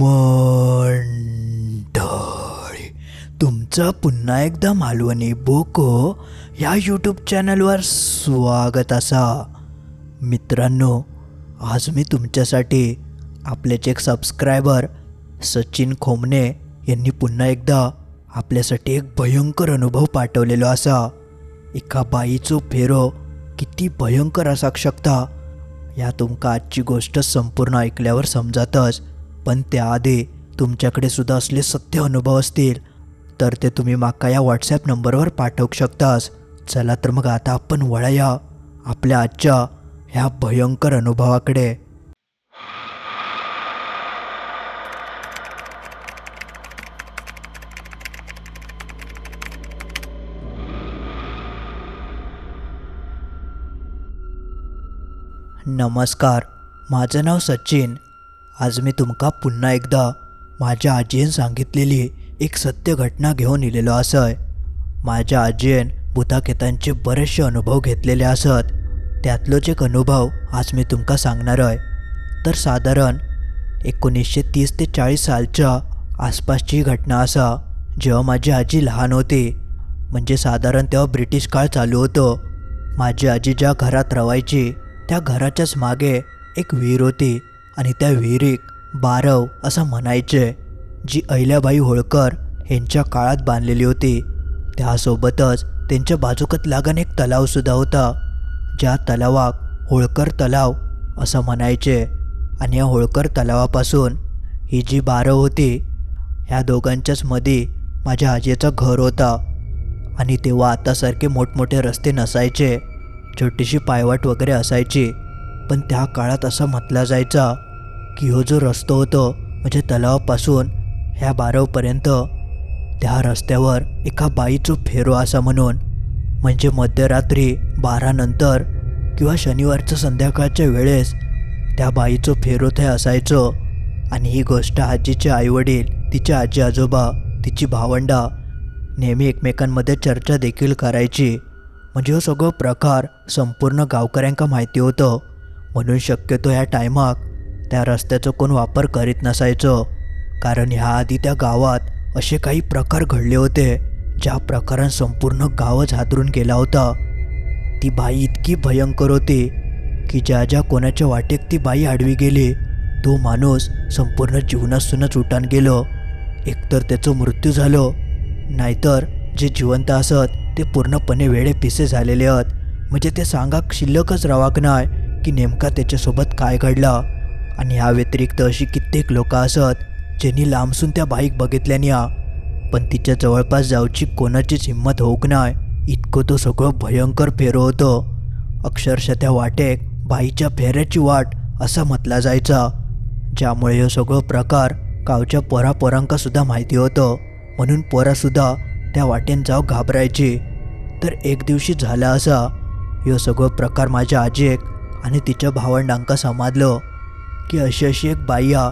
मंडळी तुमचं पुन्हा एकदा मालवणी बोको या यूट्यूब चॅनलवर स्वागत असा. मित्रांनो आज मी तुमच्यासाठी आपल्याच एक सबस्क्रायबर सचिन खोमने यांनी पुन्हा एकदा आपल्यासाठी एक भयंकर अनुभव पाठवलेलो असा. एका बाईचो फेरो किती भयंकर असाक शकता या तुमका आजची गोष्ट संपूर्ण ऐकल्यावर समजातच. पण त्याआधी तुमच्याकडे सुद्धा असले सत्य अनुभव असतील तर ते तुम्ही माका या व्हॉट्सॲप नंबरवर पाठवू शकतास. चला तर मग आता आपण वळया आपल्या आजच्या ह्या भयंकर अनुभवाकडे. नमस्कार माझं नाव सचिन. आज मी तुमका पुन्हा एकदा माझ्या आजीन सांगितलेली एक सत्य घटना घेऊन इलेलो असय माझ्या आजीन भूताखेतांचे बरेचसे अनुभव घेतलेले असत त्यातलोच एक अनुभव आज मी तुमका सांगणार आहे तर साधारण एकोणीसशे तीस ते चाळीस सालच्या आसपासची घटना असा जेव्हा माझी आजी लहान होती म्हणजे साधारण तेव्हा ब्रिटिश काळ चालू होतो. माझी आजी ज्या घरात रवायची त्या घराच्याच मागे एक विहीर होती. आणि त्या विहिरीक बारव असं म्हणायचे जी अहिल्याबाई होळकर यांच्या काळात बांधलेली होती. त्यासोबतच त्यांच्या बाजूकत लागण एक तलावसुद्धा होता ज्या तलावाक होळकर तलाव असं म्हणायचे. आणि या होळकर तलावापासून ही जी बारव होती ह्या दोघांच्याच मध्ये माझ्या आजीचं घर होता. आणि तेव्हा आतासारखे मोठमोठे रस्ते नसायचे छोटीशी पायवाट वगैरे असायची. पण त्या काळात असं म्हटलं जायचा की हो जो रस्तो होतो म्हणजे तलावापासून ह्या बारवपर्यंत त्या रस्त्यावर एका बाईचं फेरो असा म्हणून म्हणजे मध्यरात्री बारानंतर किंवा शनिवारचं संध्याकाळच्या वेळेस त्या बाईचं फेरो ते असायचं. आणि ही गोष्ट आजीचे आईवडील तिचे आजी आजोबा तिची भावंडा नेहमी एकमेकांमध्ये चर्चा देखील करायची. म्हणजे हो सगळं प्रकार संपूर्ण गावकऱ्यांका माहिती होतं. म्हणून शक्यतो ह्या टायमाक त्या रस्त्याचा कोण वापर करीत नसायचं. कारण ह्या आधी त्या गावात असे काही प्रकार घडले होते ज्या प्रकारात संपूर्ण गावच हादरून गेला होता. ती बाई इतकी भयंकर होती की ज्या ज्या कोणाच्या वाटेक ती बाई आडवी गेली तो माणूस संपूर्ण जीवनासूनच उठान गेलो. एकतर त्याचं मृत्यू झालो नाहीतर जे जिवंत असत ते पूर्णपणे वेळे पिसे झालेले आहेत म्हणजे ते सांगाक शिल्लकच रवाक नाही की नेमका त्याच्यासोबत काय घडला? आणि ह्या व्यतिरिक्त अशी कित्येक लोक असत ज्यांनी लांबसून त्या बाईक बघितल्याने पण तिच्या जवळपास जाऊची कोणाचीच हिंमत होऊक नाही इतकं तो सगळं भयंकर फेरो होतं. अक्षरशः त्या वाटेक बाईच्या फेऱ्याची वाट असा म्हटला जायचा ज्यामुळे हे सगळं प्रकार गावच्या पोरापोरांका सुद्धा माहिती होतं. म्हणून पोरासुद्धा त्या वाटेन जाऊ घाबरायची. तर एक दिवशी झाला असा ह्यो सगळं प्रकार माझ्या आजीक आणि तिच्या भावंडांका समाजलं की अशी अशी एक बाई हा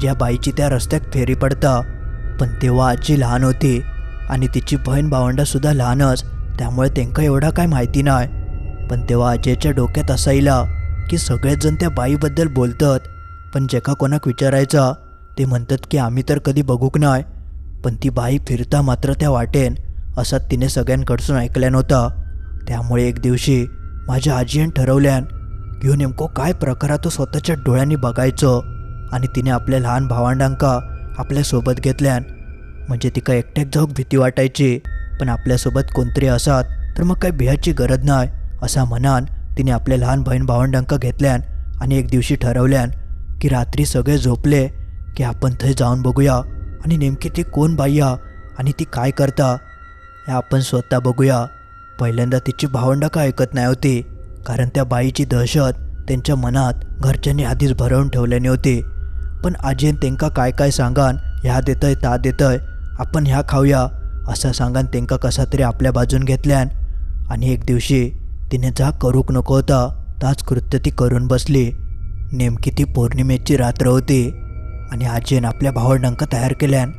ज्या बाईची त्या रस्त्यात फेरी पडता. पण तेव्हा आजी लहान होती आणि तिची बहीण भावंडंसुद्धा लहानच त्यामुळे त्यांका एवढा काय माहिती नाही. पण तेव्हा आजीच्या डोक्यात असायला की सगळेजण त्या बाईबद्दल बोलतात पण जेका कोणाक विचारायचा ते म्हणतात की आम्ही तर कधी बघूक नाही पण ती बाई फिरता मात्र त्या वाटेन असा तिने सगळ्यांकडसून ऐकल्या नव्हता त्यामुळे एक दिवशी माझ्या आजीनं ठरवल्यान घेऊन नेमकं काय प्रकार तो स्वतःच्या डोळ्यांनी बघायचं? आणि तिने आपल्या लहान भावंडांका आपल्यासोबत घेतल्यान म्हणजे तिका एकट्याक जाऊक भीती वाटायची. पण आपल्यासोबत कोणतरी असात तर मग काही भियाची गरज नाही असा म्हणान तिने आपल्या लहान बहीण भावंडांका घेतल्यान आणि एक दिवशी ठरवल्यान की रात्री सगळे झोपले की आपण थंय जाऊन बघूया. आणि नेमकी ती कोण बाई आणि ती काय करता हे आपण स्वतः बघूया. पहिल्यांदा तिची भावंडं का ऐकत नाही होती? कारण त्या बाईची दहशत त्यांच्या मनात घरच्यांनी आधीच भरवून ठेवल्याने होती. पण आजीन त्यांका काय काय सांगान ह्या देतय ता देतय आपण ह्या खाऊया असं सांगान त्यांका कसा तरी आपल्या बाजून घेतल्यान. आणि एक दिवशी तिने जा करूक नको होता ताच कृत्य ती करून बसली. नेमकी ती पौर्णिमेची रात्र होती आणि आजीन आपल्या भावंडांका तयार केल्यान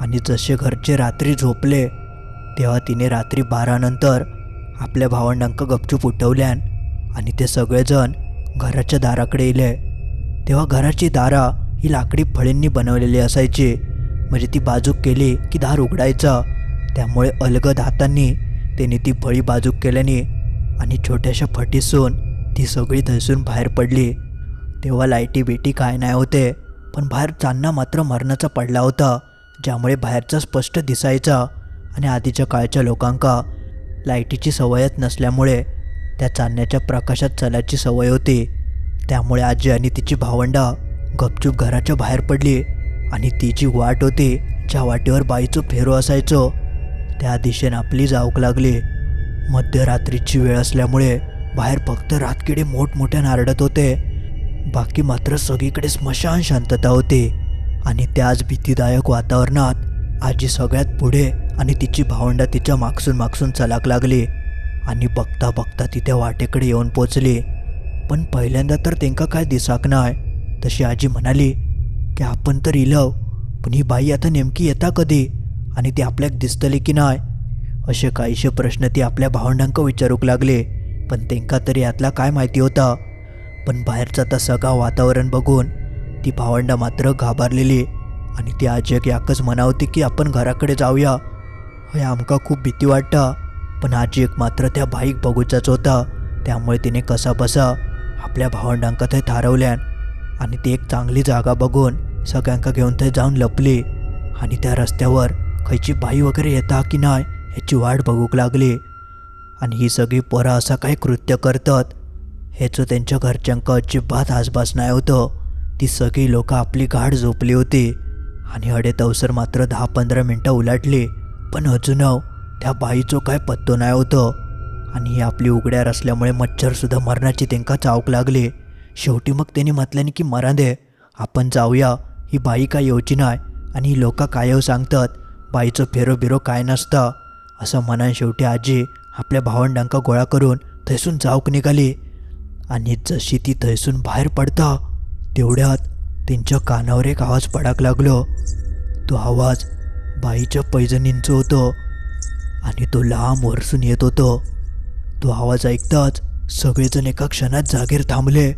आणि जसे घरचे रात्री झोपले तेव्हा तिने रात्री बारानंतर आपल्या भावंडांका गपचूप उठवल्यान आणि ते सगळेजण घराच्या दाराकडे येले तेव्हा घराची दारा ही लाकडी फळींनी बनवलेली असायची. म्हणजे ती बाजूक केली की दार उघडायचा. त्यामुळे अलगद हातांनी त्याने ती फळी बाजूक केल्याने आणि छोट्याशा फटीसून ती सगळी धसून बाहेर पडली. तेव्हा लाईटी बिटी काय नाही होते पण बाहेर चांना मात्र मरणाचा पडला होता ज्यामुळे बाहेरचा स्पष्ट दिसायचा. आणि आधीच्या काळच्या लोकांका लाईटीची सवयच नसल्यामुळे त्या चांदण्याच्या प्रकाशात चलायची सवय होती. त्यामुळे आजी आणि तिची भावंडा गपचूप घराच्या बाहेर पडली आणि ती जी वाट होती ज्या वाटेवर बाईचं फेरो असायचो. त्या दिशेने आपली जाऊक लागली. मध्यरात्रीची वेळ असल्यामुळे बाहेर फक्त रातकिडे मोठमोठ्या नारडत होते. बाकी मात्र सगळीकडे स्मशान शांतता होती आणि त्याच भीतीदायक वातावरणात आजी सगळ्यात पुढे आणि तिची भावंडा तिच्या मागसून मागसून चलाक लागली. आणि बघता बघता ती त्या वाटेकडे येऊन पोचली. पण पहिल्यांदा तर तेंका काय दिसाक नाय. तशी आजी म्हणाली की आपण तर इलव पण ही बाई आता नेमकी येता कधी? आणि ती आपल्याक दिसतली की नाय? असे काहीशे प्रश्न ती आपल्या भावंडांक विचारूक लागले पण तेंका तरी यातला काय माहिती होता. पण बाहेरचा तर सगळा वातावरण बघून ती भावंडा मात्र घाबरलेली आणि ती आजी याकच म्हणावती की आपण घराकडे जाऊया. हे आमका खूप भीती वाटता. पण आजी एक मात्र त्या बाईक बघूचाच होता. त्यामुळे तिने कसा बसा आपल्या भावंडांका थंय थारवल्यान आणि ती एक चांगली जागा बघून सगळ्यांका घेऊन थंय जाऊन लपली. आणि त्या रस्त्यावर खयची बाई वगैरे येता की नाही ह्याची वाट बघूक लागली. आणि ही सगळी पोरं असं काही कृत्य करतात ह्याचं त्यांच्या घरच्यांका अजिबात आसपास नाही होतं. ती सगळी लोक आपली गाठ झोपली होती. आणि अडे तवसर मात्र दहा पंधरा मिनटं उलाटली. पण अजून त्या बाईचो काय पत्तो नाही होतं. आणि ही आपली उघड्यार असल्यामुळे मच्छरसुद्धा मरणाची तेंका चावक लागली. शेवटी मग त्यांनी म्हटल्याने की मरा दे. आपण जाऊया. ही बाई काय येऊची नाही. आणि ही लोक कायव सांगतात? बाईचं फेरो बिरो काय नसतं. असं मनान शेवटी आजी आपल्या भावंडांका गोळा करून थैसून जाऊक निघाली. आणि जशी ती थैसून बाहेर पडता तेवढ्यात त्यांच्या कानावर एक आवाज पडाक लागलो. तो आवाज बाईच्या पैजणींचं होतो. आणि तो लांब वरसून येत होतो. तो आवाज ऐकताच सगळेजण एका क्षणात जागेर थांबले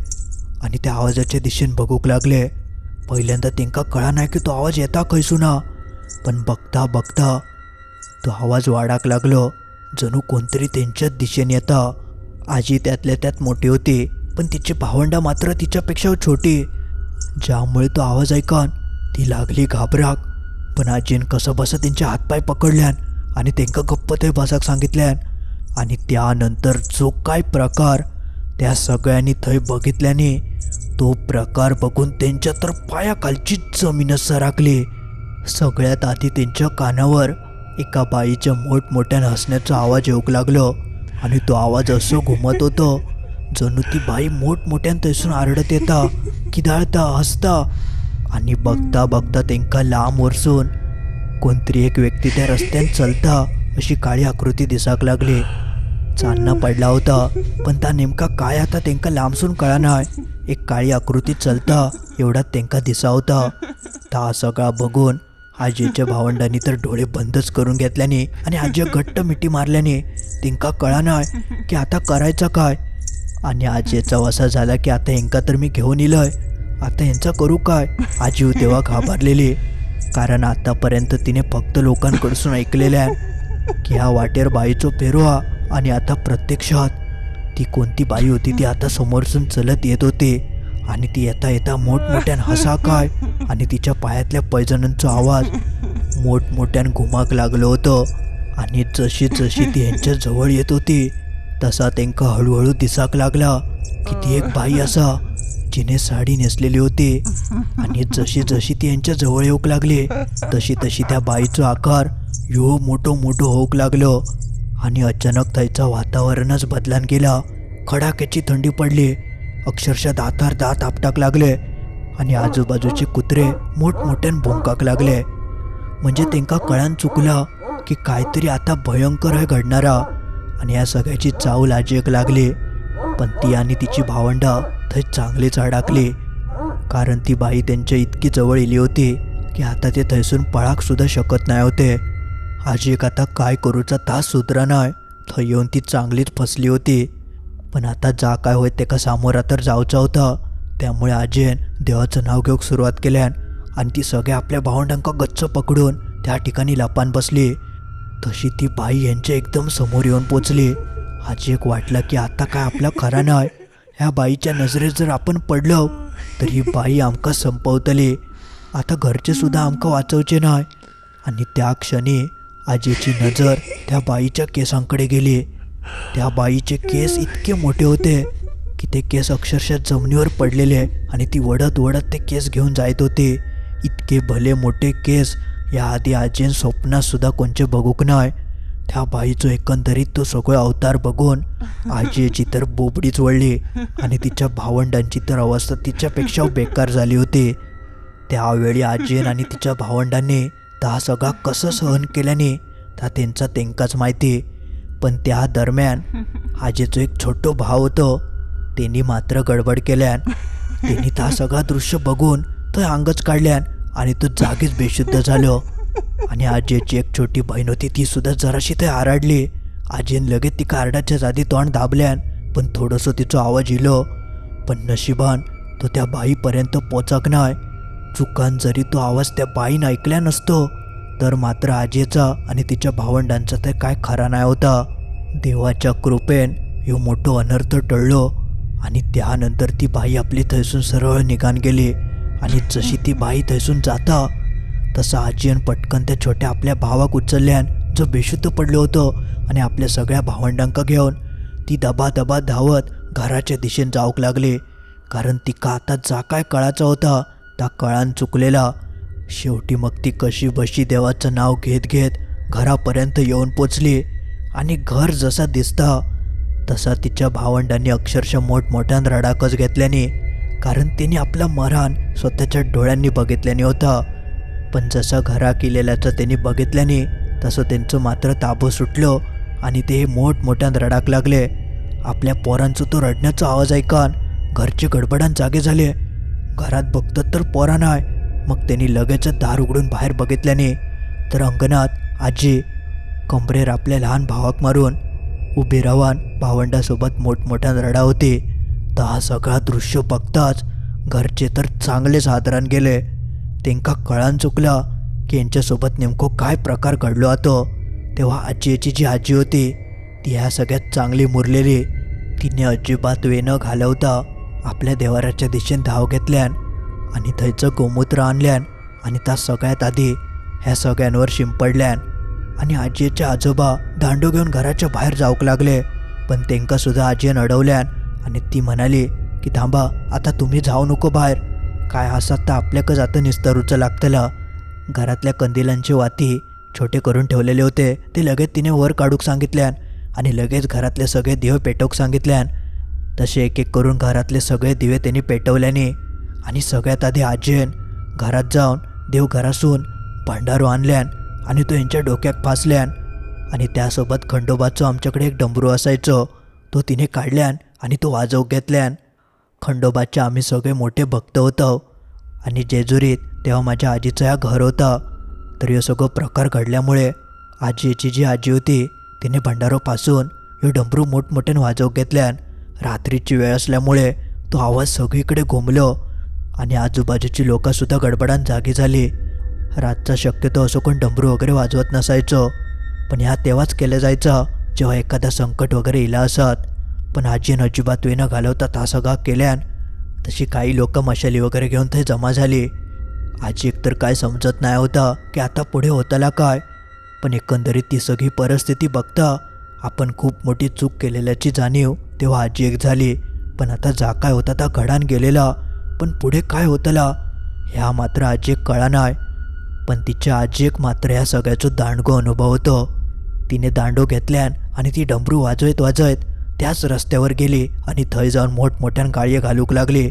आणि त्या आवाजाच्या दिशेने बघूक लागले. पहिल्यांदा तेंका कळा नाही की तो आवाज येता खैसुना पण बघता बघता तो आवाज वाढाक लागलो. जणू कोणतरी त्यांच्याच दिशेने येता. आजी त्यातल्या त्यात मोठी होती पण तिची भावंडा मात्र तिच्यापेक्षा छोटी. ज्यामुळे तो आवाज ऐकन ती लागली घाबराक. पण आजीन कसं बसं त्यांचे हातपाय पकडल्यान आणि त्यांका गप्प ते बसाक सांगितल्यान. आणि त्यानंतर जो काय प्रकार त्या सगळ्यांनी थंय बघितल्याने तो प्रकार बघून त्यांच्या तर पायाखालचीच जमीनच सराकली सगळ्यात आधी त्यांच्या कानावर एका बाईच्या मोठमोठ्यानं हसण्याचा आवाज येऊक लागलो. आणि तो आवाज असं घुमत होतो जणू ती बाई मोठमोठ्यानं थंयसून आरडत येता किदाळता हसता. आणि बघता बघता तेंका लांब वरसून कोणतरी एक व्यक्ती त्या रस्त्यात चलता अशी काळी आकृती दिसाक लागली. चांदणा पडला होता पण त्या नेमका काय आता तेंका लांबसून कळा एक काळी आकृती चलता एवढा तेंका दिसा होता. ता सगळा बघून आजीच्या भावंडांनी तर डोळे बंदच करून घेतल्याने आणि आजी घट्ट मिठी मारल्याने तेंका कळा नाही की आता करायचं काय. आणि आजीचा वसा झाला की आता हेंका तर मी घेऊन इलय. आता यांचा करू काय? आजी तेव्हा घाबरलेली. कारण आतापर्यंत तिने फक्त लोकांकडसून आहे की ह्या वाटेर बाईचो पेरोहा आणि आता प्रत्यक्षात ती कोणती बाई होती ती आता समोरसून चलत येत होती आणि ती येता येता मोठमोठ्यान हसा काय आणि तिच्या पायातल्या पैजणांचा आवाज मोठमोठ्यान घुमाक लागलं होतं. आणि जशी जशी ती यांच्या जवळ येत होती तसा त्यांका हळूहळू दिसाक लागला की ती एक बाई असा जिने साडी नेसलेली होती आणि जशी जशी ती यांच्या जवळ येऊक लागली तशी तशी त्या बाईचा आकार यो मोठो मोठो होऊक लागलो. आणि अचानक त्याचं वातावरणच बदलान गेला. खडाक्याची थंडी पडली. अक्षरशः दातार दात आपटाक लागले आणि आजूबाजूचे कुत्रे मोठमोठ्यान भोंकाक लागले. म्हणजे तेंका कळान चुकला की काहीतरी आता भयंकर आहे घडणारा. आणि या सगळ्याची चावल आजी एक लागली. पण ती आणि तिची भावंडा थंय चांगलीच अडकले कारण ती बाई त्यांच्या इतकी जवळ येली होती की आता ते थंयसून पळाक सुद्धा शकत नाही होते. आजी एक आता काय करूचा तास सुधरा नाही. थंय येऊन ती चांगलीच फसली होती. पण आता जा काय होय तेका सामोरा तर जावचा होता. त्यामुळे आजीन देवाचं नाव घेऊक सुरुवात केल्यान आणि ती सगळ्या आपल्या भावंडांका गच्च पकडून त्या ठिकाणी लपान बसली. तशी ती बाई यांच्या एकदम समोर येऊन पोचली. आजी एक वाटलं की आता काय आपला खरा नाही. ह्या बाईच्या नजरेत जर आपण पडलो तर ही बाई आमका संपवतली. आता घरचे सुद्धा आमका वाचवचे नाही. आणि त्या क्षणी आजीची नजर त्या बाईच्या केसांकडे गेली. त्या बाईचे केस इतके मोठे होते की ते केस अक्षरशः जमिनीवर पडलेले आणि ती वडत वडत ते केस घेऊन जायत होते. इतके भले मोठे केस याआधी आजीन स्वप्नात सुद्धा कोणचे बघूक नाही. त्या बाईचं एकंदरीत तो सगळं अवतार बघून आजीची तर बोबडीच वळली आणि तिच्या भावंडांची तर अवस्था तिच्यापेक्षा बेकार झाली होती. त्यावेळी आजीन आणि तिच्या भावंडांनी हा सगळा कसं सहन केल्याने त्या त्यांचा तेंकाच माहिती. पण त्या दरम्यान आजीचं एक छोटं भाव होतं. त्यांनी मात्र गडबड केल्यान त्यांनी त्या सगळा दृश्य बघून तो अंगच काढल्यान आणि तो जागीच बेशुद्ध झालो. आणि आजीची एक छोटी बहीण होती ती सुद्धा जराशी ते आराडली. आजीन लगेच ती कार्डाच्या जादी तोंड दाबल्यान पण थोडंसं तिचा आवाज इलो. पण नशिबान तो त्या बाईपर्यंत पोचक नाही चुकान जरी तो आवाज त्या बाईन ऐकल्या नसतो तर मात्र आजीचा आणि तिच्या भावंडांचा तर काय खरा नाही होता. देवाच्या कृपेन ह्यो मोठो अनर्थ टळलो आणि त्यानंतर ती बाई आपली थैसून सरळ निघान गेली. आणि जशी ती बाई थैसून जाता तसं आजीन पटकन त्या छोट्या आपल्या भावाक उचलल्यान जो बेशुद्ध पडलो होतो आणि आपल्या सगळ्या भावंडांका घेऊन ती दबा दबा धावत घराच्या दिशेने जाऊक लागली. कारण तिका आता जा काय कळाचा होता त्या कळान चुकलेला. शेवटी मग ती कशी बशी देवाचं नाव घेत घेत घरापर्यंत येऊन पोचली. आणि घर जसा दिसता तसा तिच्या भावंडांनी अक्षरशः मोठमोठ्यान रडाकच घेतल्याने. कारण तिने आपला मरण स्वतःच्या डोळ्यांनी बघितल्याने होता. पण जसा घरा केलेल्याचं त्यांनी बघितल्याने तसं त्यांचं मात्र ताबो सुटलं आणि ते मोठमोठ्यानं रडाक लागले. आपल्या पोरांचं तो रडण्याचा आवाज ऐकान घरचे गडबडान जागे झाले. घरात बघतात तर पोरा नाही. मग त्यांनी लगेचच दार उघडून बाहेर बघितल्याने तर अंगणात आजी कमरेर आपल्या लहान भावाक मारून उभी राहून भावंडासोबत मोठमोठ्या रडा होते. तर हा सगळा दृश्य बघताच घरचे तर चांगलेच हादरान गेले. तेंका कळान चुकला की यांच्यासोबत नेमकं काय प्रकार घडलो होतो. तेव्हा आजीची जी आजी होती ती ह्या सगळ्यात चांगली मुरलेली. तिने अजिबात वे न घालवता आपल्या देवाराच्या दिशेने धाव घेतल्यान आणि थंयचं गोमूत्र आणल्यान आणि त्या सगळ्यात आधी ह्या सगळ्यांवर शिंपडल्यान आणि आजीचे आजोबा दांडू घेऊन घराच्या बाहेर जाऊक लागले. पण तेंका सुद्धा आजीन अडवल्यान आणि ती म्हणाली की थांबा आता तुम्ही जाऊ नको बाहेर. काय असतात तर आपल्याकच आता निस्तरूचं लागतलं घरातल्या कंदिलांची वाती छोटे करून ठेवलेले होते. ते लगेच तिने वर काढूक सांगितल्यान आणि लगेच घरातले सगळे दिवे पेटवूक सांगितल्यान. तसे एक एक करून घरातले सगळे दिवे त्यांनी पेटवल्याने आणि सगळ्यात आधी आजीन घरात जाऊन देव घरासून भांडारो आणल्यान आणि तो यांच्या डोक्यात फासल्यान आणि त्यासोबत खंडोबाचं आमच्याकडे एक डमरू असायचो. तो तिने काढल्यान आणि तो वाजवूक घेतल्यान. खंडोबाचे आम्ही सगळे मोठे भक्त होतो. आणि जेजुरीत तेव्हा माझ्या आजीचं ह्या घर होतं. तर हे सगळं प्रकार घडल्यामुळे आजीची जी आजी होती तिने भंडारोपासून हे डमरू मोठमोठ्याने वाजव घेतल्यान रात्रीची वेळ असल्यामुळे तो आवाज सगळीकडे घुमलो आणि आजूबाजूची लोकंसुद्धा गडबडान जागी झाली. रातचा शक्यतो असं कोण डमरू वगैरे वाजवत नसायचो. पण ह्या तेव्हाच केलं जायचं जेव्हा एखादा संकट वगैरे इला असत. पण आजीनं अजिबात वेनं घालवता ता सगळा केल्यान तशी काही लोक मशाली वगैरे घेऊन ते जमा झाली. आजी एकतर काय समजत नाही होता की आता पुढे होताला काय पण एकंदरीत ती सगळी परिस्थिती बघता आपण खूप मोठी चूक केलेल्याची जाणीव तेव्हा आजी एक झाली. पण आता जा काय होता त्या घडान गेलेला पण पुढे काय होतला ह्या मात्र आजी एक कळा नाही. पण तिच्या आजी एक मात्र ह्या सगळ्याचं दांडगो अनुभव होतो तिने दांडो घेतल्यान आणि ती डमरू वाजवत वाजवत त्याच रस्त्यावर गेले आणि थंय जाऊन मोठमोठ्यान गाळये घालूक लागले.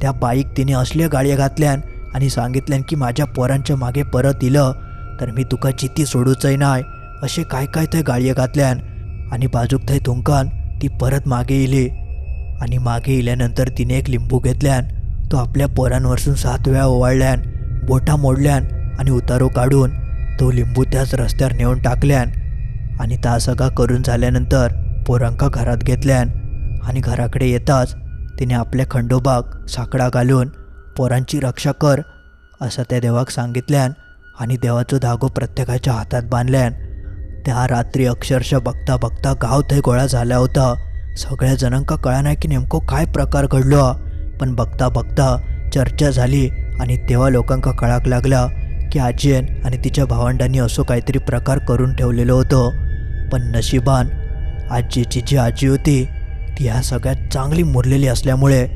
त्या बाईक तिने असल्या गाळ्या घातल्यान आणि सांगितल्यान की माझ्या पोरांच्या मागे परत इलं तर मी तुका जिती सोडूचंय नाय असे काय काय थंय गाळये घातल्यान आणि बाजूक थंय थुंकान ती परत मागे इली. आणि मागे इल्यानंतर तिने एक लिंबू घेतल्यान तो आपल्या पोरांवरसून सात वेळा ओवाळल्यान बोटा मोडल्यान आणि उतारो काढून तो लिंबू त्याच रस्त्यावर नेऊन टाकल्यान आणि ता सगळा करून झाल्यानंतर पोरांका घरात घेतल्यान आणि घराकडे येताच तिने आपल्या खंडोबाक साकडा घालून पोरांची रक्षा कर असं त्या देवाक सांगितल्यान आणि देवाचो धागो प्रत्येकाच्या हातात बांधल्यान त्या रात्री अक्षरशः बघता बघता गाव थंय गोळा झाला होता सगळ्या जणांका कळा नाही की नेमको काय प्रकार घडलो हा. पण बघता बघता चर्चा झाली आणि तेव्हा लोकांका कळाक लागला की आजीन आणि तिच्या भावंडांनी असो काहीतरी प्रकार करून ठेवलेलो होतो पण नशिबान आजीची जी आजी होती ती ह्या सगळ्यात चांगली मुरलेली असल्यामुळे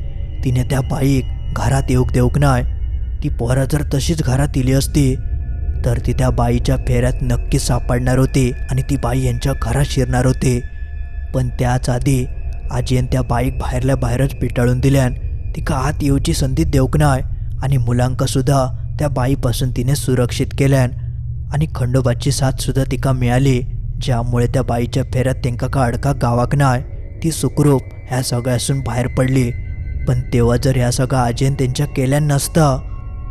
तिने त्या बाईक घरात येऊक देऊक नाही ती पोरं जर तशीच घरात इली असती तर ती त्या बाईच्या फेऱ्यात नक्की सापडणार होती आणि ती बाई यांच्या घरात शिरणार होती. पण त्याच आधी आजीन त्या बाईक बाहेरल्या बाहेरच पिटाळून दिल्यान तिका आत येऊची संधी देऊक नाय आणि मुलांकसुद्धा त्या बाईपासून तिने सुरक्षित केल्यान आणि खंडोबाची साथसुद्धा तिका मिळाली. ज्यामुळे त्या बाईच्या फेऱ्यात तेंका का अडका गावाक नाय ती सुखरूप ह्या सगळ्यासून बाहेर पडली. पण तेव्हा जर ह्या सगळ्या आजीन त्यांच्या केल्या नसता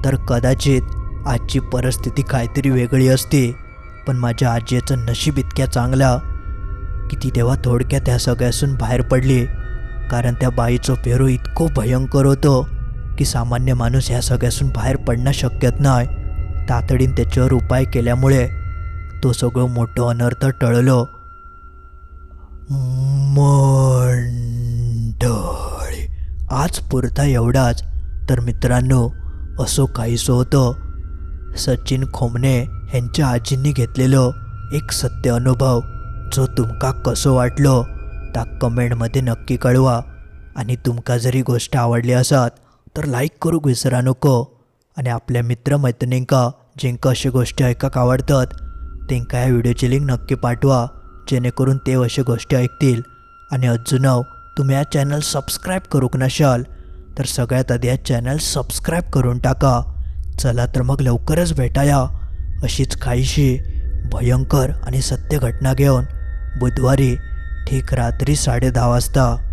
तर कदाचित आजची परिस्थिती काहीतरी वेगळी असती. पण माझ्या आजीचं नशीब इतक्या चांगला की ती तेव्हा थोडक्यात ह्या सगळ्यासून बाहेर पडली. कारण त्या बाईचं फेरू इतकं भयंकर होतं की सामान्य माणूस ह्या सगळ्यासून बाहेर पडणं शक्यत नाही तातडीनं त्याच्यावर उपाय केल्यामुळे तो सगळं मोठं अनर्थ टळलो. मंडळी आज पुरता एवढाच. तर मित्रांनो असो काहीसं होतं. सचिन खोमणे यांच्या आजींनी घेतलेलं एक सत्य अनुभव जो तुमका कसो वाटलो ता कमेंटमध्ये नक्की कळवा. आणि तुमका जरी गोष्ट आवडली असत तर लाईक करूक विसरा नको. आणि आपल्या मित्रमैत्रिणींका जेंका अशी गोष्टी ऐकाक आवडतात तेंका ह्या व्हिडिओची लिंक नक्की पाठवा जेणेकरून ते अशी गोष्टी ऐकतील. आणि अजून तुम्ही या चॅनल सबस्क्राईब करूक नशाल तर सगळ्यात आधी या चॅनल सबस्क्राईब करून टाका. चला तर मग लवकरच भेटाया. अशीच काहीशी भयंकर आणि सत्य घटना घेऊन बुधवारी ठीक रात्री साडे दहा वाजता